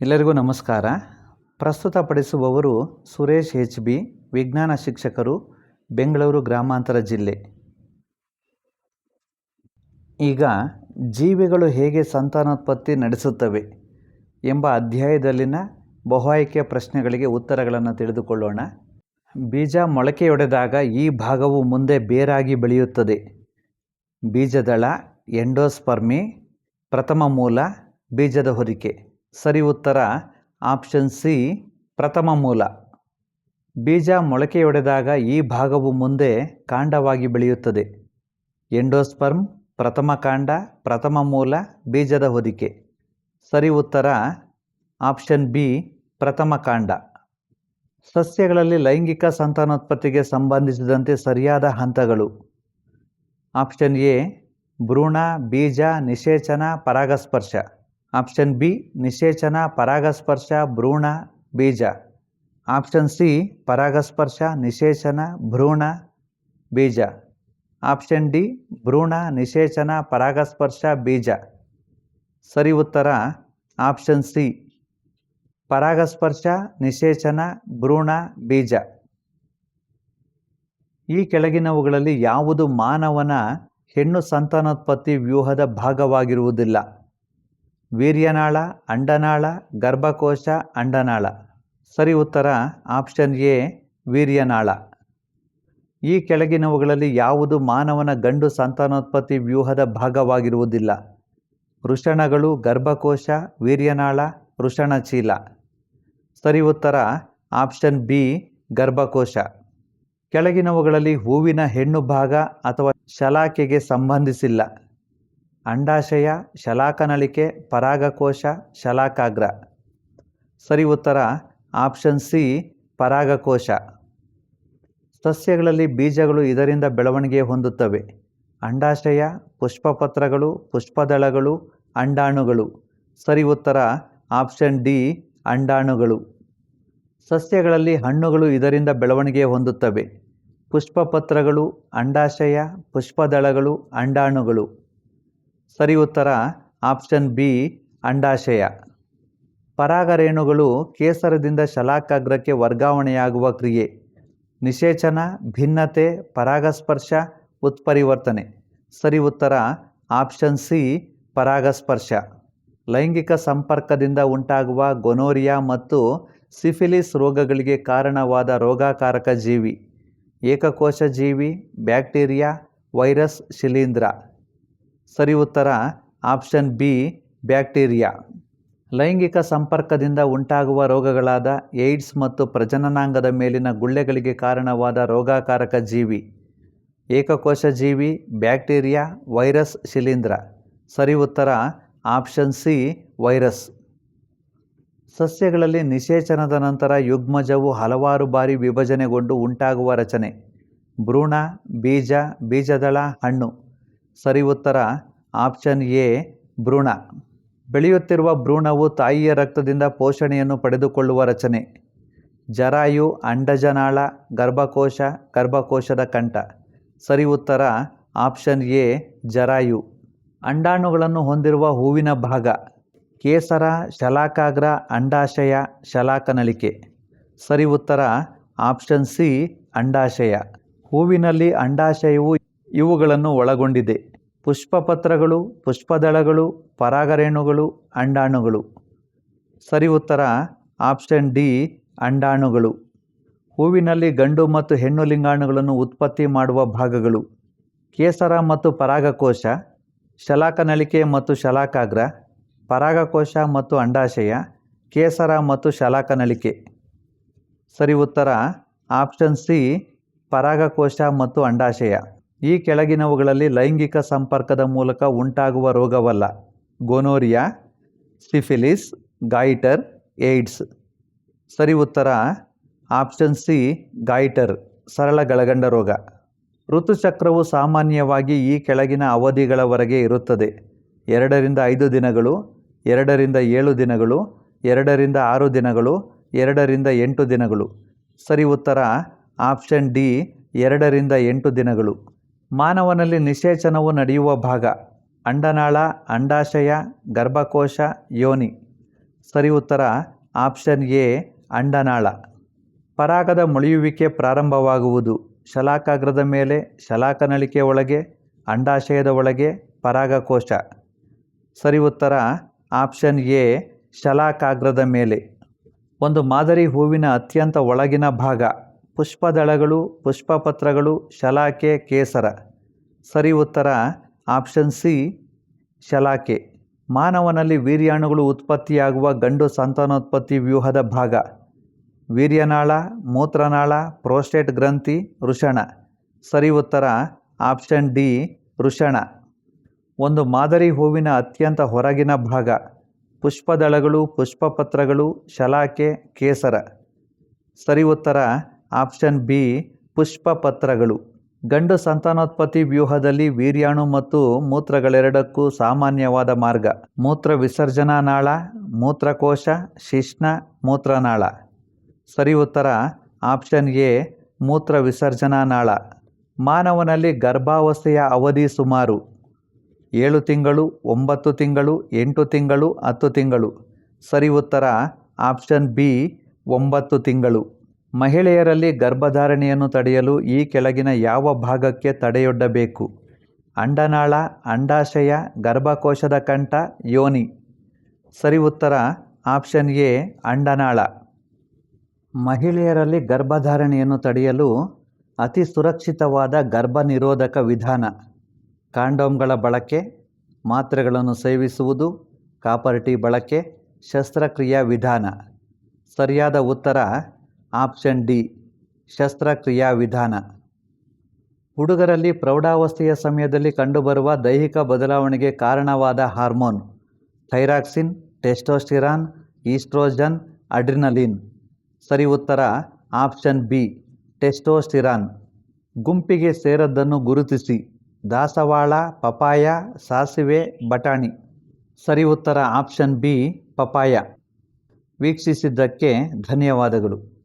ಎಲ್ಲರಿಗೂ ನಮಸ್ಕಾರ. ಪ್ರಸ್ತುತಪಡಿಸುವವರು Suresh H B, ವಿಜ್ಞಾನ ಶಿಕ್ಷಕರು, ಬೆಂಗಳೂರು ಗ್ರಾಮಾಂತರ ಜಿಲ್ಲೆ. ಈಗ ಜೀವಿಗಳು ಹೇಗೆ ಸಂತಾನೋತ್ಪತ್ತಿ ನಡೆಸುತ್ತವೆ ಎಂಬ ಅಧ್ಯಾಯದಲ್ಲಿನ ಬಹು ಆಯ್ಕೆ ಪ್ರಶ್ನೆಗಳಿಗೆ ಉತ್ತರಗಳನ್ನು ತಿಳಿದುಕೊಳ್ಳೋಣ. ಬೀಜ ಮೊಳಕೆಯೊಡೆದಾಗ ಈ ಭಾಗವು ಮುಂದೆ ಬೇರಾಗಿ ಬೆಳೆಯುತ್ತದೆ. ಬೀಜದಳ, ಎಂಡೋಸ್ಪರ್ಮಿ, ಪ್ರಥಮ ಮೂಲ, ಬೀಜದ ಹೊದಿಕೆ. ಸರಿ ಉತ್ತರ. ಆಪ್ಷನ್ ಸಿ, ಪ್ರಥಮ ಮೂಲ. ಬೀಜ ಮೊಳಕೆಯೊಡೆದಾಗ ಈ ಭಾಗವು ಮುಂದೆ ಕಾಂಡವಾಗಿ ಬೆಳೆಯುತ್ತದೆ. ಎಂಡೋಸ್ಪರ್ಮ್, ಪ್ರಥಮ ಕಾಂಡ, ಪ್ರಥಮ ಮೂಲ, ಬೀಜದ ಹೊದಿಕೆ. ಸರಿ ಉತ್ತರ. ಆಪ್ಷನ್ ಬಿ, ಪ್ರಥಮ ಕಾಂಡ. ಸಸ್ಯಗಳಲ್ಲಿ ಲೈಂಗಿಕ ಸಂತಾನೋತ್ಪತ್ತಿಗೆ ಸಂಬಂಧಿಸಿದಂತೆ ಸರಿಯಾದ ಹಂತಗಳು. ಆಪ್ಷನ್ ಎ, ಭ್ರೂಣ, ಬೀಜ, ನಿಷೇಚನ, ಪರಾಗಸ್ಪರ್ಶ. ಆಪ್ಷನ್ ಬಿ, ನಿಷೇಚನ, ಪರಾಗಸ್ಪರ್ಶ, ಭ್ರೂಣ, ಬೀಜ. ಆಪ್ಷನ್ ಸಿ, ಪರಾಗಸ್ಪರ್ಶ, ನಿಷೇಚನ, ಭ್ರೂಣ, ಬೀಜ. ಆಪ್ಷನ್ ಡಿ, ಭ್ರೂಣ, ನಿಷೇಚನ, ಪರಾಗಸ್ಪರ್ಶ, ಬೀಜ. ಸರಿ ಉತ್ತರ, ಆಪ್ಷನ್ ಸಿ. ಪರಾಗಸ್ಪರ್ಶ, ನಿಷೇಚನ, ಭ್ರೂಣ, ಬೀಜ. ಈ ಕೆಳಗಿನವುಗಳಲ್ಲಿ ಯಾವುದು ಮಾನವನ ಹೆಣ್ಣು ಸಂತಾನೋತ್ಪತ್ತಿ ವ್ಯೂಹದ ಭಾಗವಾಗಿರುವುದಿಲ್ಲ. ವೀರ್ಯನಾಳ, ಅಂಡನಾಳ, ಗರ್ಭಕೋಶ, ಅಂಡನಾಳ. ಸರಿ ಉತ್ತರ ಆಪ್ಷನ್ ಎ, ವೀರ್ಯನಾಳ. ಈ ಕೆಳಗಿನವುಗಳಲ್ಲಿ ಯಾವುದು ಮಾನವನ ಗಂಡು ಸಂತಾನೋತ್ಪತ್ತಿ ವ್ಯೂಹದ ಭಾಗವಾಗಿರುವುದಿಲ್ಲ. ವೃಷಣಗಳು ಗರ್ಭಕೋಶ, ವೀರ್ಯನಾಳ ವೃಷಣಚೀಲ ಸರಿ ಉತ್ತರ ಆಪ್ಷನ್ ಬಿ, ಗರ್ಭಕೋಶ. ಕೆಳಗಿನವುಗಳಲ್ಲಿ ಹೂವಿನ ಹೆಣ್ಣು ಭಾಗ ಅಥವಾ ಶಲಾಕೆಗೆ ಸಂಬಂಧಿಸಿಲ್ಲ. ಅಂಡಾಶಯ ಶಲಾಕನಳಿಕೆ ಪರಾಗಕೋಶ, ಶಲಾಕಾಗ್ರ. ಸರಿ, ಉತ್ತರ. ಆಪ್ಷನ್ ಸಿ, ಪರಾಗಕೋಶ. ಸಸ್ಯಗಳಲ್ಲಿ ಬೀಜಗಳು ಇದರಿಂದ ಬೆಳವಣಿಗೆ ಹೊಂದುತ್ತವೆ. ಅಂಡಾಶಯ, ಪುಷ್ಪಪತ್ರಗಳು, ಪುಷ್ಪದಳಗಳು, ಅಂಡಾಣುಗಳು. ಸರಿ, ಉತ್ತರ. ಆಪ್ಷನ್ ಡಿ, ಅಂಡಾಣುಗಳು. ಸಸ್ಯಗಳಲ್ಲಿ ಹಣ್ಣುಗಳು ಇದರಿಂದ ಬೆಳವಣಿಗೆ ಹೊಂದುತ್ತವೆ. ಪುಷ್ಪಪತ್ರಗಳು, ಅಂಡಾಶಯ, ಪುಷ್ಪದಳಗಳು, ಅಂಡಾಣುಗಳು. ಸರಿ ಉತ್ತರ. Option B, ಅಂಡಾಶಯ. ಪರಾಗರೇಣುಗಳು ಕೇಸರದಿಂದ ಶಲಾಕಾಗ್ರಕ್ಕೆ ವರ್ಗಾವಣೆಯಾಗುವ ಕ್ರಿಯೆ. ನಿಷೇಚನ, ಭಿನ್ನತೆ, ಪರಾಗಸ್ಪರ್ಶ, ಉತ್ಪರಿವರ್ತನೆ. ಸರಿ ಉತ್ತರ. ಆಪ್ಷನ್ ಸಿ, ಪರಾಗಸ್ಪರ್ಶ. ಲೈಂಗಿಕ ಸಂಪರ್ಕದಿಂದ ಉಂಟಾಗುವ ಗೊನೋರಿಯಾ ಮತ್ತು ಸಿಫಿಲಿಸ್ ರೋಗಗಳಿಗೆ ಕಾರಣವಾದ ರೋಗಕಾರಕ ಜೀವಿ. ಏಕಕೋಶ ಜೀವಿ, ಬ್ಯಾಕ್ಟೀರಿಯಾ, ವೈರಸ್, ಶಿಲೀಂಧ್ರ. ಸರಿ ಉತ್ತರ, ಆಪ್ಷನ್ ಬಿ, ಬ್ಯಾಕ್ಟೀರಿಯಾ. ಲೈಂಗಿಕ ಸಂಪರ್ಕದಿಂದ ಉಂಟಾಗುವ ರೋಗಗಳಾದ ಏಡ್ಸ್ ಮತ್ತು ಪ್ರಜನನಾಂಗದ ಮೇಲಿನ ಗುಳ್ಳೆಗಳಿಗೆ ಕಾರಣವಾದ ರೋಗಕಾರಕ ಜೀವಿ. ಏಕಕೋಶ ಜೀವಿ, ಬ್ಯಾಕ್ಟೀರಿಯಾ, ವೈರಸ್, ಶಿಲೀಂಧ್ರ. ಸರಿ ಉತ್ತರ, ಆಪ್ಷನ್ ಸಿ, ವೈರಸ್. ಸಸ್ಯಗಳಲ್ಲಿ ನಿಷೇಚನದ ನಂತರ ಯುಗ್ಮಜವು ಹಲವಾರು ಬಾರಿ ವಿಭಜನೆಗೊಂಡು ಉಂಟಾಗುವ ರಚನೆ. ಭ್ರೂಣ, ಬೀಜ, ಬೀಜದಳ, ಹಣ್ಣು. ಸರಿ ಉತ್ತರ, ಆಪ್ಷನ್ ಎ, ಭ್ರೂಣ. ಬೆಳೆಯುತ್ತಿರುವ ಭ್ರೂಣವು ತಾಯಿಯ ರಕ್ತದಿಂದ ಪೋಷಣೆಯನ್ನು ಪಡೆದುಕೊಳ್ಳುವ ರಚನೆ. ಜರಾಯು, ಅಂಡಜನಾಳ, ಗರ್ಭಕೋಶ, ಗರ್ಭಕೋಶದ ಕಂಠ. ಸರಿ ಉತ್ತರ, ಆಪ್ಷನ್ ಎ, ಜರಾಯು. ಅಂಡಾಣುಗಳನ್ನು ಹೊಂದಿರುವ ಹೂವಿನ ಭಾಗ. ಕೇಸರ, ಶಲಾಕಾಗ್ರ, ಅಂಡಾಶಯ ಶಲಾಕನಳಿಕೆ ಸರಿ ಉತ್ತರ, ಆಪ್ಷನ್ ಸಿ, ಅಂಡಾಶಯ. ಹೂವಿನಲ್ಲಿ ಅಂಡಾಶಯವು ಇವುಗಳನ್ನು ಒಳಗೊಂಡಿದೆ. ಪುಷ್ಪಪತ್ರಗಳು, ಪುಷ್ಪದಳಗಳು, ಪರಾಗರೇಣುಗಳು, ಅಂಡಾಣುಗಳು. ಸರಿ ಉತ್ತರ, ಆಪ್ಷನ್ ಡಿ, ಅಂಡಾಣುಗಳು. ಹೂವಿನಲ್ಲಿ ಗಂಡು ಮತ್ತು ಹೆಣ್ಣು ಲಿಂಗಾಣುಗಳನ್ನು ಉತ್ಪತ್ತಿ ಮಾಡುವ ಭಾಗಗಳು. ಕೇಸರ ಮತ್ತು ಪರಾಗಕೋಶ ಶಲಾಕನಳಿಕೆ ಮತ್ತು ಶಲಾಕಾಗ್ರ, ಪರಾಗಕೋಶ ಮತ್ತು ಅಂಡಾಶಯ, ಕೇಸರ ಮತ್ತು ಶಲಾಕನಳಿಕೆ ಸರಿ ಉತ್ತರ, ಆಪ್ಷನ್ ಸಿ, ಪರಾಗಕೋಶ ಮತ್ತು ಅಂಡಾಶಯ. ಈ ಕೆಳಗಿನವುಗಳಲ್ಲಿ ಲೈಂಗಿಕ ಸಂಪರ್ಕದ ಮೂಲಕ ಉಂಟಾಗುವ ರೋಗವಲ್ಲ. ಗೋನೋರಿಯಾ, ಸಿಫಿಲಿಸ್, ಗಾಯಿಟರ್, ಏಡ್ಸ್. ಸರಿ ಉತ್ತರ, ಆಪ್ಷನ್ ಸಿ, ಗಾಯಿಟರ್, ಸರಳ ಗಳಗಂಡ ರೋಗ. ಋತುಚಕ್ರವು ಸಾಮಾನ್ಯವಾಗಿ ಈ ಕೆಳಗಿನ ಅವಧಿಗಳವರೆಗೆ ಇರುತ್ತದೆ. ಎರಡರಿಂದ ಐದು ದಿನಗಳು, ಎರಡರಿಂದ ಏಳು ದಿನಗಳು, ಎರಡರಿಂದ ಆರು ದಿನಗಳು, ಎರಡರಿಂದ ಎಂಟು ದಿನಗಳು. ಸರಿ ಉತ್ತರ, ಆಪ್ಷನ್ ಡಿ, ಎರಡರಿಂದ ಎಂಟು ದಿನಗಳು. ಮಾನವನಲ್ಲಿ ನಿಷೇಚನವು ನಡೆಯುವ ಭಾಗ. ಅಂಡನಾಳ, ಅಂಡಾಶಯ, ಗರ್ಭಕೋಶ, ಯೋನಿ. ಸರಿ ಉತ್ತರ. Option A, ಅಂಡನಾಳ. ಪರಾಗದ ಮೊಳೆಯುವಿಕೆ ಪ್ರಾರಂಭವಾಗುವುದು. ಶಲಾಕಾಗ್ರದ ಮೇಲೆ, ಶಲಾಕನಳಿಕೆ ಒಳಗೆ, ಅಂಡಾಶಯದ ಒಳಗೆ, ಪರಾಗಕೋಶ. ಸರಿ ಉತ್ತರ. ಆಪ್ಷನ್ ಎ, ಶಲಾಕಾಗ್ರದ ಮೇಲೆ. ಒಂದು ಮಾದರಿ ಹೂವಿನ ಅತ್ಯಂತ ಒಳಗಿನ ಭಾಗ. ಪುಷ್ಪದಳಗಳು, ಪುಷ್ಪಪತ್ರಗಳು ಶಲಾಕೆ ಕೇಸರ. ಸರಿ ಉತ್ತರ, ಆಪ್ಷನ್ ಸಿ ಶಲಾಕೆ ಮಾನವನಲ್ಲಿ ವೀರ್ಯಾಣುಗಳು ಉತ್ಪತ್ತಿಯಾಗುವ ಗಂಡು ಸಂತಾನೋತ್ಪತ್ತಿ ವ್ಯೂಹದ ಭಾಗ. ವೀರ್ಯನಾಳ, ಮೂತ್ರನಾಳ, ಪ್ರೋಸ್ಟೇಟ್ ಗ್ರಂಥಿ ವೃಷಣ ಸರಿ ಉತ್ತರ, ಆಪ್ಷನ್ ಡಿ ವೃಷಣ ಒಂದು ಮಾದರಿ ಹೂವಿನ ಅತ್ಯಂತ ಹೊರಗಿನ ಭಾಗ. ಪುಷ್ಪದಳಗಳು, ಪುಷ್ಪಪತ್ರಗಳು ಶಲಾಕೆ ಕೇಸರ. ಸರಿ ಉತ್ತರ ಆಪ್ಷನ್ ಬಿ, ಪುಷ್ಪಪತ್ರಗಳು. ಗಂಡು ಸಂತಾನೋತ್ಪತ್ತಿ ವ್ಯೂಹದಲ್ಲಿ ವೀರ್ಯಾಣು ಮತ್ತು ಮೂತ್ರಗಳೆರಡಕ್ಕೂ ಸಾಮಾನ್ಯವಾದ ಮಾರ್ಗ. ಮೂತ್ರ ವಿಸರ್ಜನಾ ನಾಳ, ಮೂತ್ರಕೋಶ, ಶಿಷ್ಣ, ಮೂತ್ರನಾಳ. ಸರಿ ಉತ್ತರ, ಆಪ್ಷನ್ ಎ, ಮೂತ್ರ ವಿಸರ್ಜನಾ ನಾಳ. ಮಾನವನಲ್ಲಿ ಗರ್ಭಾವಸ್ಥೆಯ ಅವಧಿ ಸುಮಾರು. ಏಳು ತಿಂಗಳು, ಒಂಬತ್ತು ತಿಂಗಳು, ಎಂಟು ತಿಂಗಳು, ಹತ್ತು ತಿಂಗಳು. ಸರಿ ಉತ್ತರ, ಆಪ್ಷನ್ ಬಿ, ಒಂಬತ್ತು ತಿಂಗಳು. ಮಹಿಳೆಯರಲ್ಲಿ ಗರ್ಭಧಾರಣೆಯನ್ನು ತಡೆಯಲು ಈ ಕೆಳಗಿನ ಯಾವ ಭಾಗಕ್ಕೆ ತಡೆಯೊಡ್ಡಬೇಕು? ಅಂಡನಾಳ, ಅಂಡಾಶಯ, ಗರ್ಭಕೋಶದ ಕಂಠ, ಯೋನಿ. ಸರಿ ಉತ್ತರ, ಆಪ್ಷನ್ ಎ, ಅಂಡನಾಳ. ಮಹಿಳೆಯರಲ್ಲಿ ಗರ್ಭಧಾರಣೆಯನ್ನು ತಡೆಯಲು ಅತಿ ಸುರಕ್ಷಿತವಾದ ಗರ್ಭ ನಿರೋಧಕ ವಿಧಾನ. ಕಾಂಡೋಮ್ಗಳ ಬಳಕೆ, ಮಾತ್ರೆಗಳನ್ನು ಸೇವಿಸುವುದು, ಕಾಪರ್ಟಿ ಬಳಕೆ, ಶಸ್ತ್ರಕ್ರಿಯಾ ವಿಧಾನ. ಸರಿಯಾದ ಉತ್ತರ ಆಪ್ಷನ್ ಡಿ ಶಸ್ತ್ರಕ್ರಿಯಾ ವಿಧಾನ. ಹುಡುಗರಲ್ಲಿ ಪ್ರೌಢಾವಸ್ಥೆಯ ಸಮಯದಲ್ಲಿ ಕಂಡುಬರುವ ದೈಹಿಕ ಬದಲಾವಣೆಗೆ ಕಾರಣವಾದ hormone, thyroxine, testosterone, estrogen, adrenaline. ಸರಿ ಉತ್ತರ, ಆಪ್ಷನ್ ಬಿ, ಟೆಸ್ಟೋಸ್ಟಿರಾನ್. ಗುಂಪಿಗೆ ಸೇರದ್ದನ್ನು ಗುರುತಿಸಿ. ದಾಸವಾಳ, ಪಪಾಯ, ಸಾಸಿವೆ, ಬಟಾಣಿ. ಸರಿ ಉತ್ತರ, ಆಪ್ಷನ್ ಬಿ, ಪಪಾಯ. ವೀಕ್ಷಿಸಿದ್ದಕ್ಕೆ ಧನ್ಯವಾದಗಳು.